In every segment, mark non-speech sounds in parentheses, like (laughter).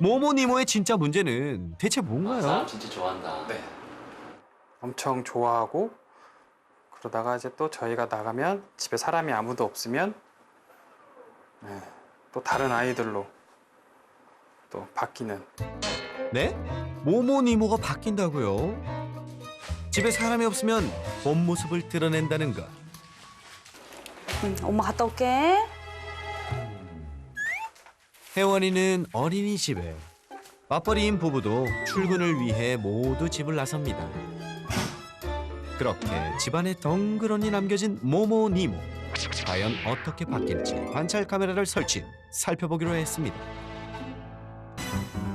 모모니모의 진짜 문제는 대체 아, 뭔가요? 사람 진짜 좋아한다. 네. 엄청 좋아하고 그러다가 이제 또 저희가 나가면 집에 사람이 아무도 없으면 네, 또 다른 아이들로 또 바뀌는 네? 모모니모가 바뀐다고요? 집에 사람이 없으면 본 모습을 드러낸다는 것. 응, 엄마 갔다 올게. 혜원이는 어린이집에 맞벌이인 부부도 출근을 위해 모두 집을 나섭니다. 그렇게 집안에 덩그러니 남겨진 모모 니모 과연 어떻게 바뀔지 관찰 카메라를 설치 살펴보기로 했습니다.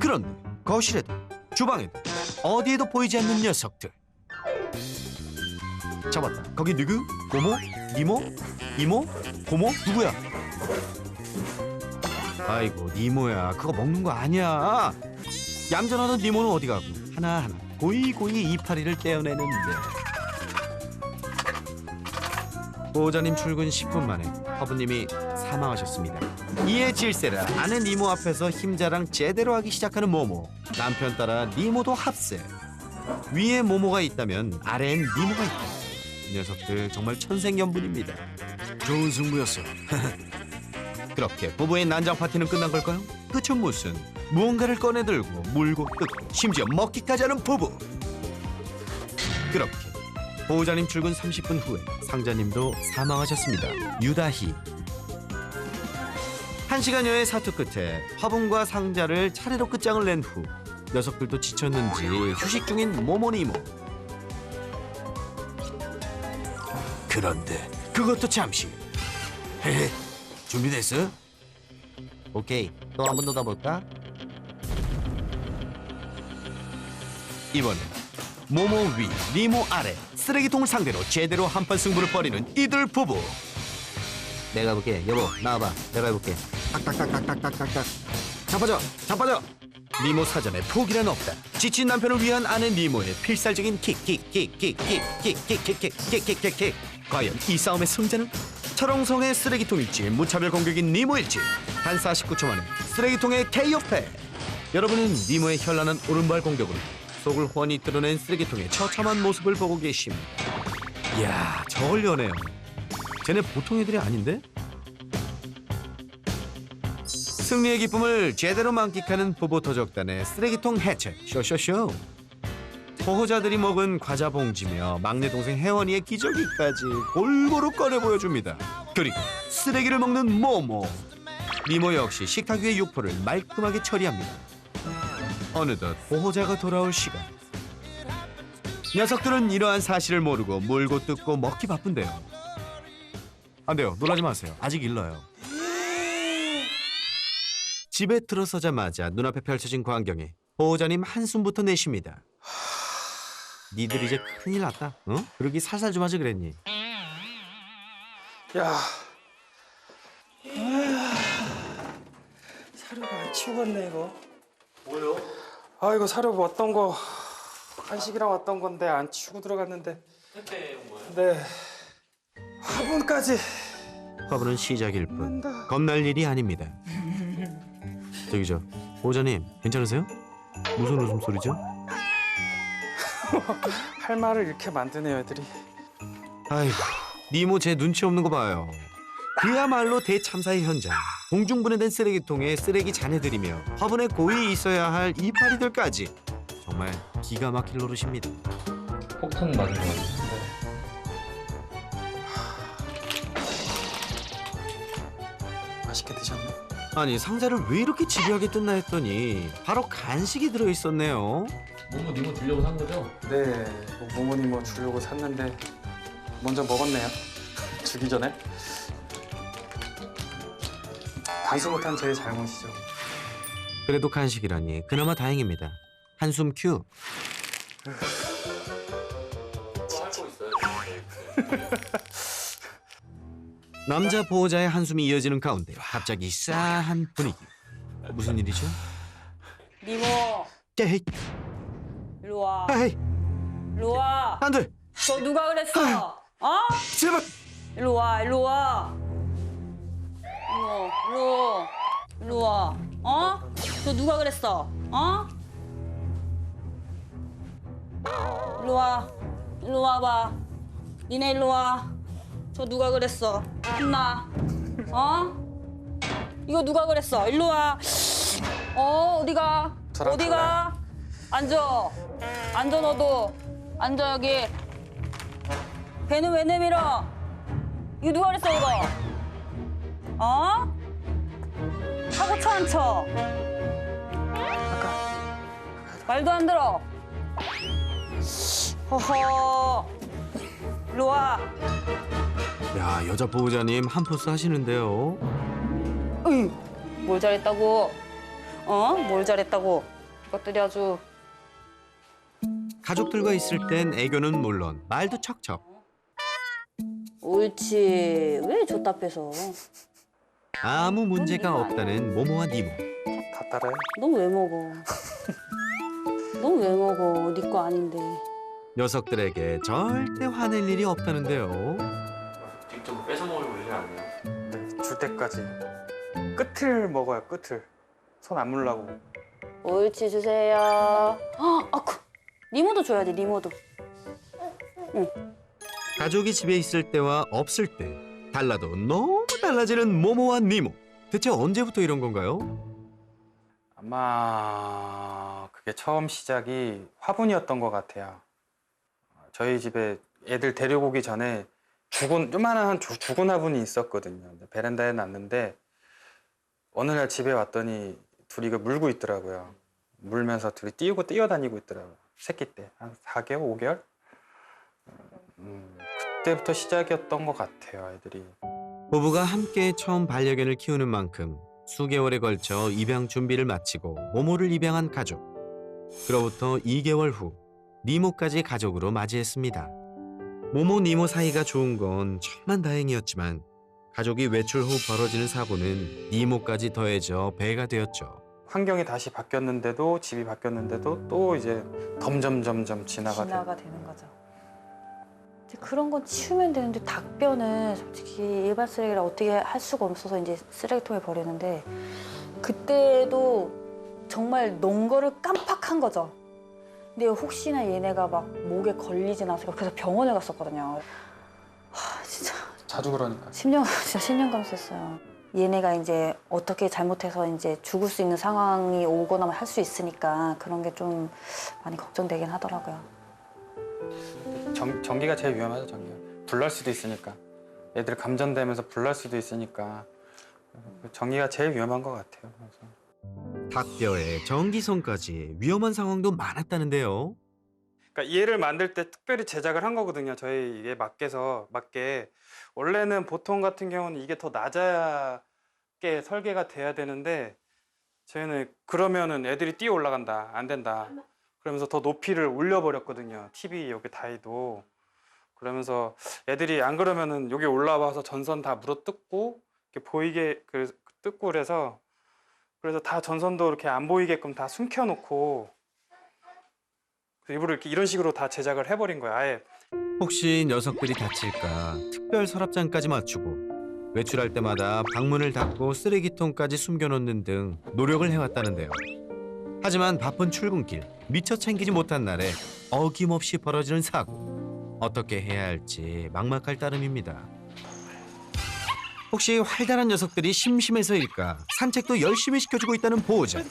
그런데 거실에도 주방에도 어디에도 보이지 않는 녀석들. 잡았다. 거기 누구? 모모? 니모? 이모? 고모? 누구야? 아이고 니모야. 그거 먹는 거 아니야. 얌전하던 니모는 어디 가고? 하나하나 고이고이 이파리를 떼어내는데. 보호자님 출근 10분 만에 화부님이 사망하셨습니다. 이에 질세라 아내 니모 앞에서 힘자랑 제대로 하기 시작하는 모모. 남편 따라 니모도 합세. 위에 모모가 있다면 아래엔 니모가 있다. 이 녀석들 정말 천생연분입니다. 좋은 승부였어 (laughs) 그렇게 부부의 난장 파티는 끝난 걸까요? 끝은 무슨? 무언가를 꺼내들고 물고 뜯고 심지어 먹기까지 하는 부부. 그렇게 보호자님 출근 30분 후에 상자님도 사망하셨습니다. 유다희 한 시간여의 사투 끝에 화분과 상자를 차례로 끝장을 낸 후 녀석들도 지쳤는지 휴식 중인 모모니모. 그런데 그것도 잠시. 헤헤 준비됐어? 오케이 또 한 번더 가볼까? 이번엔 모모 위, 니모 아래 쓰레기통을 상대로 제대로 한판 승부를 벌이는 이들 부부 내가 해볼게 여보 나와봐 내가 해볼게 딱딱딱딱딱딱딱 잡아줘 잡아줘 니모 사전에 포기란 없다 지친 남편을 위한 아내 니모의 필살적인 킥킥킥 킥 킥 킥 킥 킥 킥 킥 킥 킥 킥 과연 이 싸움의 승자는 철옹성의 쓰레기통 일지 무차별 공격인 니모 일지. 단 49초 만에 쓰레기통의 KO패. 여러분은 니모의 현란한 오른발 공격으로 속을 훤히 드러낸 쓰레기통의 처참한 모습을 보고 계십니다 이야 저걸 여네요. 쟤네 보통 애들이 아닌데? 승리의 기쁨을 제대로 만끽하는 부부 도적단의 쓰레기통 해체. 쇼쇼쇼 보호자들이 먹은 과자 봉지며 막내 동생 혜원이의 기저귀까지 골고루 꺼내 보여줍니다. 그리고 쓰레기를 먹는 모모. 미모 역시 식탁 위의 육포를 말끔하게 처리합니다. 어느덧 보호자가 돌아올 시간. 녀석들은 이러한 사실을 모르고 물고 뜯고 먹기 바쁜데요. 안 돼요. 놀라지 마세요. 아직 일러요. 집에 들어서자마자 눈앞에 펼쳐진 광경에 보호자님 한숨부터 내쉽니다. 니들 이제 큰일 났다. 어? 그러기 살살 좀 하지 그랬니? 야 사료가 안 치우겠네 이거 뭐요? 아 이거 사료 왔던 거 간식이랑 왔던 건데 안 치우고 들어갔는데 택배 온 거예요? 네 화분까지 화분은 시작일 뿐 난다. 겁날 일이 아닙니다. 저기 저 보호자님 괜찮으세요? 무슨 웃음소리죠? (laughs) 할 말을 이렇게 만드네요 애들이 아이고 니모 제 눈치 없는 거 봐요. 그야말로 대참사의 현장. 공중분해된 쓰레기통에 쓰레기 잔해들이며 화분에 고이 있어야 할 이파리들까지 정말 기가 막힐 노릇입니다. 폭탄 맞은 거 같은데. 맛있게 드셨나? 아니 상자를 왜 이렇게 집요하게 뜯나 했더니 바로 간식이 들어 있었네요. 모모 니모 주려고 산 거죠? 네, 뭐 모모님 뭐 주려고 샀는데 먼저 먹었네요. (laughs) 주기 전에. 단수 못한 제 잘못이죠. 그래도 간식이라니 그나마 다행입니다. 한숨 큐. 또 할거 (laughs) 있어요. 남자 보호자의 한숨이 이어지는 가운데 갑자기 싸한 분위기. 무슨 일이죠? 니모, 일 로 와. 에이, 와. 안 돼. 너 누가 그랬어? 어? 제발. 일로 와, 일로 와. 일로, 일로, 일로 와. 어? 저 누가 그랬어? 어? 일로 와. 일로 와봐. 니네 일로 와. 저 누가 그랬어? 혼나. 어? 이거 누가 그랬어? 일로 와. 어, 어디가? 어디가? 앉아. 앉아, 너도. 앉아, 여기. 배는 왜 내밀어? 이거 누가 그랬어, 이거? 어? 하고 쳐, 안 쳐? 말도 안 들어. 허허. 일로 와. 야 여자 보호자님 한 포스 하시는데요. 으이, 뭘 잘했다고? 어? 뭘 잘했다고? 이것들이 아주 가족들과 있을 땐 애교는 물론 말도 척척. 옳지. 왜 줬다 빼서? 아무 문제가 없다는 모모와 니모. 다 따라해. 넌 왜 먹어? 넌 왜 먹어? 네 거 아닌데. 녀석들에게 절대 화낼 일이 없다는데요. 직접 뺏어 먹으려고 일이 안 해요. 네, 줄 때까지 끝을 먹어요. 끝을 손 안 물라고. 옳지 주세요. 아, 아쿠. 니모도 줘야지. 니모도. 가족이 집에 있을 때와 없을 때 달라도 너무 달라지는 모모와 니모. 대체 언제부터 이런 건가요? 아마 그게 처음 시작이 화분이었던 것 같아요. 저희 집에 애들 데리고 오기 전에 죽은 요만한 주- 죽은 화분이 있었거든요. 베란다에 놨는데 어느 날 집에 왔더니 둘이 그 물고 있더라고요. 물면서 둘이 뛰고 뛰어다니고 있더라고요. 새끼 때 한 4개월, 5개월? 음, 그때부터 시작이었던 것 같아요, 애들이. 부부가 함께 처음 반려견을 키우는 만큼 수개월에 걸쳐 입양 준비를 마치고 모모를 입양한 가족. 그로부터 2개월 후 니모까지 가족으로 맞이했습니다. 모모 니모 사이가 좋은 건 천만 다행이었지만 가족이 외출 후 벌어지는 사고는 니모까지 더해져 배가 되었죠. 환경이 다시 바뀌었는데도 집이 바뀌었는데도 또 이제 점점점점 진화가 되고 진화가 되는 거죠. 이제 그런 건 치우면 되는데 닭뼈는 솔직히 일반 쓰레기를 어떻게 할 수가 없어서 이제 쓰레기통에 버리는데 그때도 정말 논 거를 깜빡한 거죠. 근데 혹시나 얘네가 막 목에 걸리진 않을까 그래서 병원에 갔었거든요. 하, 진짜 자주 그러니까 10년 진짜 10년 감수했어요. 얘네가 이제 어떻게 잘못해서 이제 죽을 수 있는 상황이 오거나 할 수 있으니까 그런 게 좀 많이 걱정되긴 하더라고요. 전, 전기가 제일 위험하죠 전기가 불날 수도 있으니까 애들 감전되면서 불날 수도 있으니까 전기가 제일 위험한 것 같아요 그래서. 닭뼈에 전기선까지 위험한 상황도 많았다는데요. 그러니까 얘를 만들 때 특별히 제작을 한 거거든요 저희. 이게 맞게서 맞게. 원래는 보통 같은 경우는 이게 더 낮게 설계가 돼야 되는데 저희는 그러면은 애들이 뛰어 올라간다 안 된다 그러면서 더 높이를 올려버렸거든요 TV 여기 다이도. 그러면서 애들이 안 그러면은 여기 올라와서 전선 다 물어뜯고 이렇게 보이게 그 뜯고 그래서 그래서 다 전선도 이렇게 안 보이게끔 다 숨겨놓고 일부러 이렇게 이런 식으로 다 제작을 해버린 거야 아예 혹시 녀석들이 다칠까 특별 서랍장까지 맞추고 외출할 때마다 방문을 닫고 쓰레기통까지 숨겨놓는 등 노력을 해왔다는데요. 하지만 바쁜 출근길 미처 챙기지 못한 날에 어김없이 벌어지는 사고 어떻게 해야 할지 막막할 따름입니다. 혹시 활달한 녀석들이 심심해서일까 산책도 열심히 시켜주고 있다는 보호자.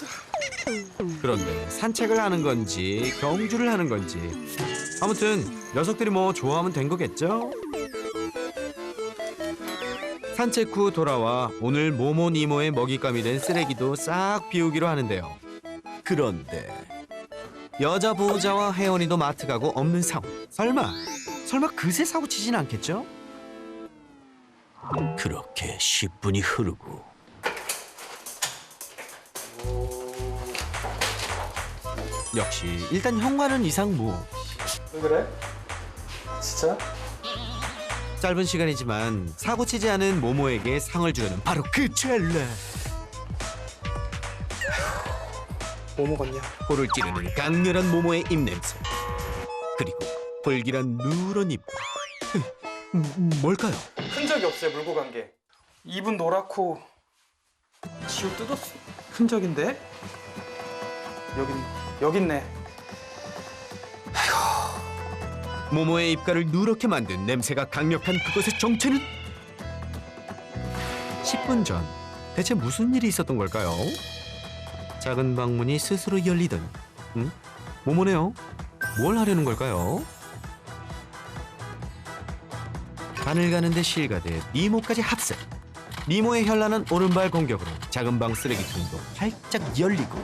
그런데 산책을 하는 건지 경주를 하는 건지 아무튼 녀석들이 뭐 좋아하면 된 거겠죠? 산책 후 돌아와 오늘 모모니모의 먹잇감이 된 쓰레기도 싹 비우기로 하는데요. 그런데 여자 보호자와 혜원이도 마트 가고 없는 상황. 설마 설마 그새 사고 치진 않겠죠? 그렇게 10분이 흐르고 역시 일단 현관은 이상 무. 왜 그래? 진짜? 짧은 시간이지만 사고 치지 않은 모모에게 상을 주려는 바로 그 찰나 뭐 먹었냐? 코를 찌르는 강렬한 모모의 입냄새 그리고 불길한 누런 입 음, 뭘까요? 흔적이 없어요 물고 간 게 입은 노랗고 지 지금 뜯었어. 흔적인데? 여긴 여기 있네. 모모의 입가를 누렇게 만든 냄새가 강력한 그것의 정체는 10분 전 대체 무슨 일이 있었던 걸까요? 작은 방문이 스스로 열리더니 응? 모모네요? 뭘 하려는 걸까요? 바늘 가는데 실가돼 니모까지 합세 니모의 현란한 오른발 공격으로 작은 방 쓰레기통도 활짝 열리고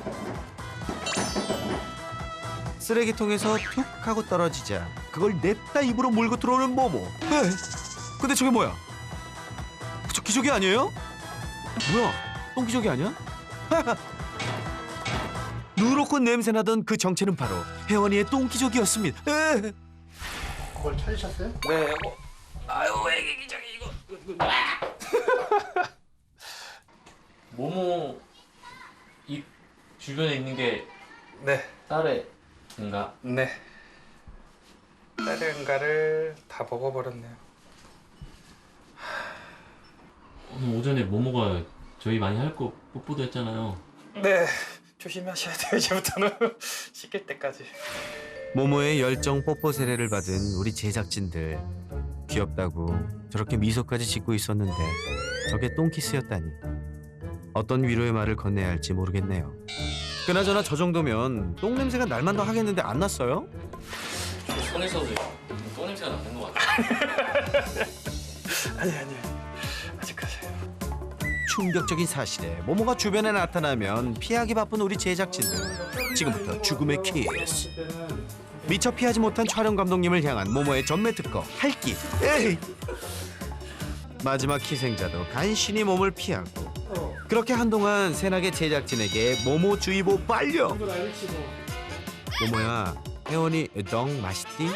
쓰레기통에서 툭 하고 떨어지자 그걸 냅다 입으로 물고 들어오는 모모. 에? 근데 저게 뭐야? 저 기저귀 아니에요? 뭐야? 똥기저귀 아니야? (laughs) 누렇고 냄새 나던 그 정체는 바로 혜원이의 똥기저귀였습니다. 에? 그걸 찾으셨어요? 네. 어, (laughs) 모모 입 주변에 있는 게 네. 딸의인가? 네. 딸은가를 다 먹어버렸네요. 오늘 오전에 모모가 저희 많이 할 거 뽀뽀도 했잖아요. 네. 조심하셔야 돼요. 이제부터는 (laughs) 씻길 때까지. 모모의 열정 뽀뽀 세례를 받은 우리 제작진들 귀엽다고 저렇게 미소까지 짓고 있었는데 저게 똥키스였다니 어떤 위로의 말을 건네야 할지 모르겠네요. 그나저나 저 정도면 똥 냄새가 날만 더 하겠는데 안 났어요? 손에서도 똥 냄새가 나는 것 같아요. 아니 아니. 아직까지. 충격적인 사실에 모모가 주변에 나타나면 피하기 바쁜 우리 제작진들 지금부터 죽음의 키스 미처 피하지 못한 촬영 감독님을 향한 모모의 전매 특허 할기 에이 마지막 희생자도 간신히 몸을 피하고 그렇게 한동안 새나게 제작진에게 모모 주의보 빨려 모모야 혜원이 덩 맛있디?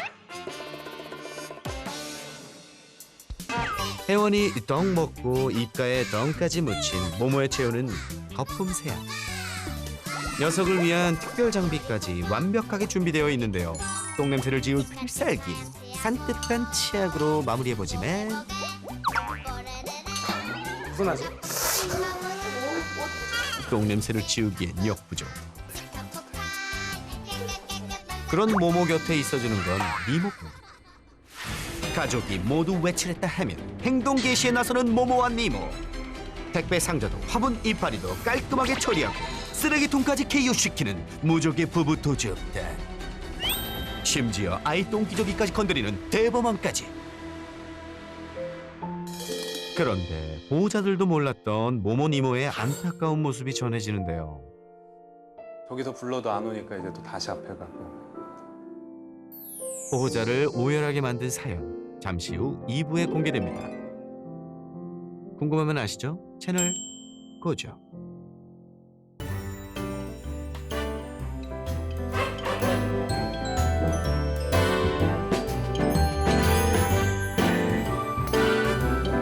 혜원이 덩 먹고 입가에 덩까지 묻힌 모모의 체온은 거품 새야. 녀석을 위한 특별 장비까지 완벽하게 준비되어 있는데요. 똥 냄새를 지울 필살기, 산뜻한 치약으로 마무리해보지만 무슨 하지? 똥 냄새를 지우기엔 역부족. 그런 모모 곁에 있어주는 건 니모뿐. 가족이 모두 외출했다 하면 행동 개시에 나서는 모모와 니모. 택배 상자도 화분 이파리도 깔끔하게 처리하고 쓰레기통까지 KO시키는 무적의 부부 도저다. 심지어 아이 똥기저귀까지 건드리는 대범함까지. 그런데 보호자들도 몰랐던 모모 니모의 안타까운 모습이 전해지는데요. 저기서 불러도 안 오니까 이제 또 다시 앞에 가고 보호자를 오열하게 만든 사연 잠시 후 2부에 공개됩니다. 궁금하면 아시죠? 채널 고정.